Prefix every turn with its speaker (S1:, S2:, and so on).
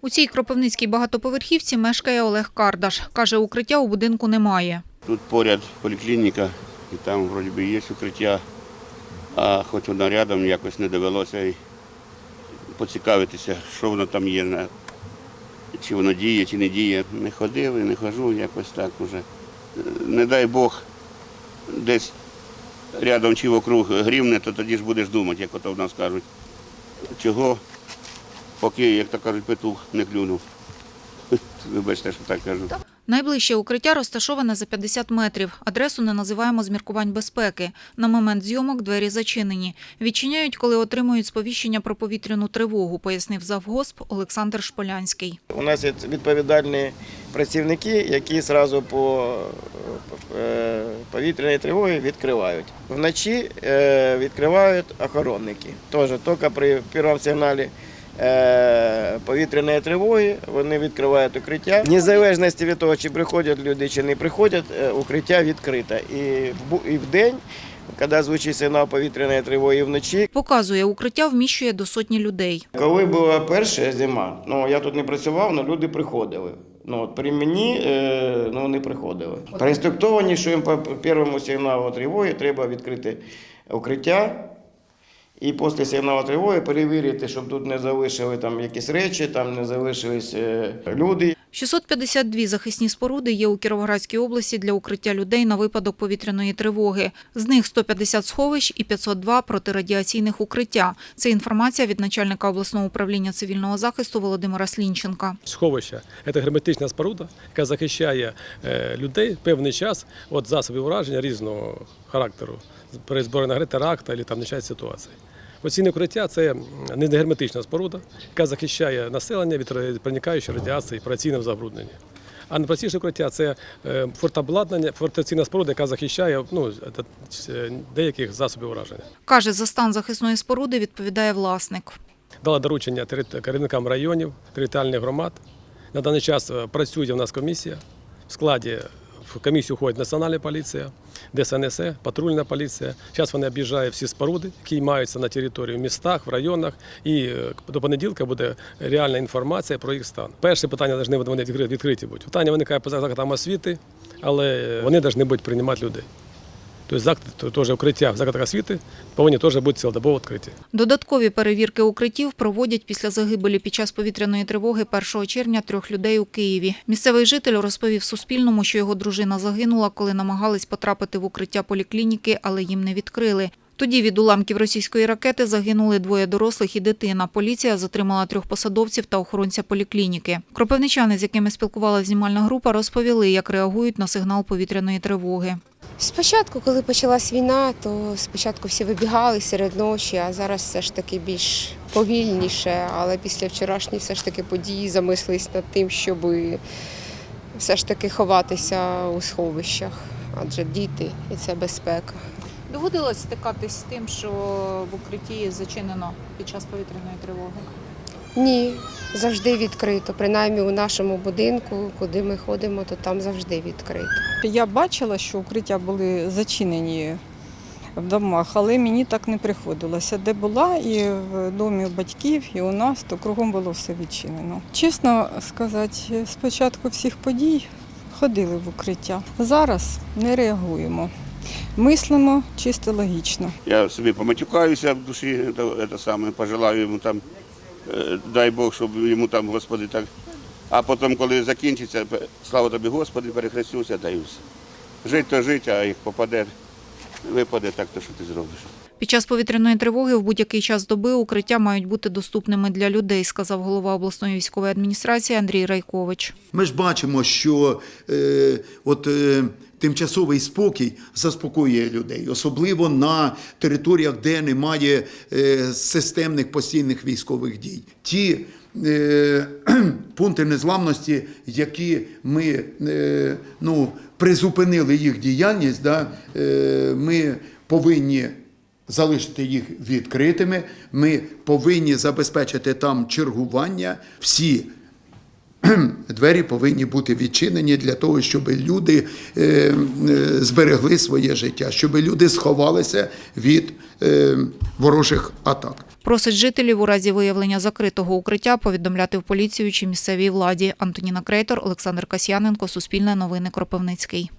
S1: У цій кропивницькій багатоповерхівці мешкає Олег Кардаш. Каже, укриття у будинку немає.
S2: Тут поряд поліклініка, і там вроді би є укриття, а хоч воно рядом якось не довелося поцікавитися, що воно там є, чи воно діє, чи не діє. Не ходив і не хожу, якось так уже. Не дай Бог, десь рядом чи вокруг грівне, то тоді ж будеш думати, як ото в нас кажуть. Чого, поки, як то кажуть, петух не клюнув. Вибачте, що так кажу.
S1: Найближче укриття розташоване за 50 метрів. Адресу не називаємо з міркувань безпеки. На момент зйомок двері зачинені. Відчиняють, коли отримують сповіщення про повітряну тривогу, пояснив завгосп Олександр Шполянський.
S3: У нас є відповідальні працівники, які одразу по е, повітряній тривогі відкривають. Вночі е, відкривають охоронники. Теж тільки при першому сигналі повітряної тривоги вони відкривають укриття. В незалежності від того, чи приходять люди, чи не приходять, е, укриття відкрите. І в і в день, коли звучить сигнал повітряної тривоги, вночі
S1: Показує, укриття вміщує до сотні людей.
S3: коли була перша зима, ну я тут не працював, але люди приходили. Ну, от при мені е, ну, не приходили. Проінструктовані, що їм по першому сигналу тривоги треба відкрити укриття. І після сигналу тривоги перевірити, щоб тут не залишили там якісь речі, там не залишились е, люди.
S1: 652 захисні споруди є у Кіровоградській області для укриття людей на випадок повітряної тривоги. З них 150 сховищ і 502 протирадіаційних укриття. Це інформація від начальника обласного управління цивільного захисту Володимира Слінченка.
S4: Сховище це герметична споруда, яка захищає е, людей певний час від засобів ураження різного характеру при зборі на гри теракта або там ситуації. Оцінне укриття це не герметична споруда, яка захищає населення від проникаючої радіації при раційному забрудненні. А найпростіше укриття це е, фортобладнання, фортаційна споруда, яка захищає ну, е, деяких засобів ураження.
S1: Каже, за стан захисної споруди відповідає власник.
S4: Дала доручення керівникам районів, територіальних громад. На даний час е, працює у нас комісія. В складі в комісію входить Національна поліція, ДСНС, патрульна поліція. Зараз вони об'їжджають всі споруди, які маються на території в містах, в районах. І е, до понеділка буде реальна інформація про їх стан. Перше питання повинні вони відкри- відкриті бути. Питання виникає по закладам освіти, але вони повинні бути приймати людей. Тобто заклад, теж укриття в закладах освіти повинні теж бути цілодобово відкриті.
S1: Додаткові перевірки укриттів проводять після загибелі під час повітряної тривоги 1 червня трьох людей у Києві. Місцевий житель розповів Суспільному, що його дружина загинула, коли намагались потрапити в укриття поліклініки, але їм не відкрили. Тоді від уламків російської ракети загинули двоє дорослих і дитина. Поліція затримала трьох посадовців та охоронця поліклініки. Кропивничани, з якими спілкувалася знімальна група, розповіли, як реагують на сигнал повітряної тривоги.
S5: Спочатку, коли почалась війна, то спочатку всі вибігали серед ночі, а зараз все ж таки більш повільніше. Але після вчорашньої все ж таки події замислились над тим, щоб все ж таки ховатися у сховищах, адже діти і це безпека.
S1: Доводилось стикатись з тим, що в укритті зачинено під час повітряної тривоги.
S5: Ні, завжди відкрито. Принаймні у нашому будинку, куди ми ходимо, то там завжди відкрито.
S6: Я бачила, що укриття були зачинені в домах, але мені так не приходилося. Де була, і в домі батьків, і у нас, то кругом було все відчинено. Чесно сказати, з початку всіх подій ходили в укриття. Зараз не реагуємо. Мислимо чисто логічно.
S2: Я собі поматюкаюся в душі, це, саме, пожелаю йому там, дай Бог, щоб йому там, Господи, так. А потім, коли закінчиться, слава тобі, Господи, перехрестюся, та й все. Жить то жить, а як попаде, випаде, так то що ти зробиш.
S1: Під час повітряної тривоги в будь-який час доби укриття мають бути доступними для людей, сказав голова обласної військової адміністрації Андрій Райкович.
S7: Ми ж бачимо, що е, от, е, тимчасовий спокій заспокоює людей, особливо на територіях, де немає е, системних постійних військових дій. Ті е, пункти незламності, які ми е, ну, призупинили їх діяльність, да, ми повинні залишити їх відкритими. Ми повинні забезпечити там чергування. Всі двері повинні бути відчинені для того, щоб люди е, е, зберегли своє життя, щоб люди сховалися від е, ворожих атак.
S1: Просить жителів у разі виявлення закритого укриття повідомляти в поліцію чи місцевій владі. Антоніна Крейтор, Олександр Касьяненко, Суспільне новини Кропивницький.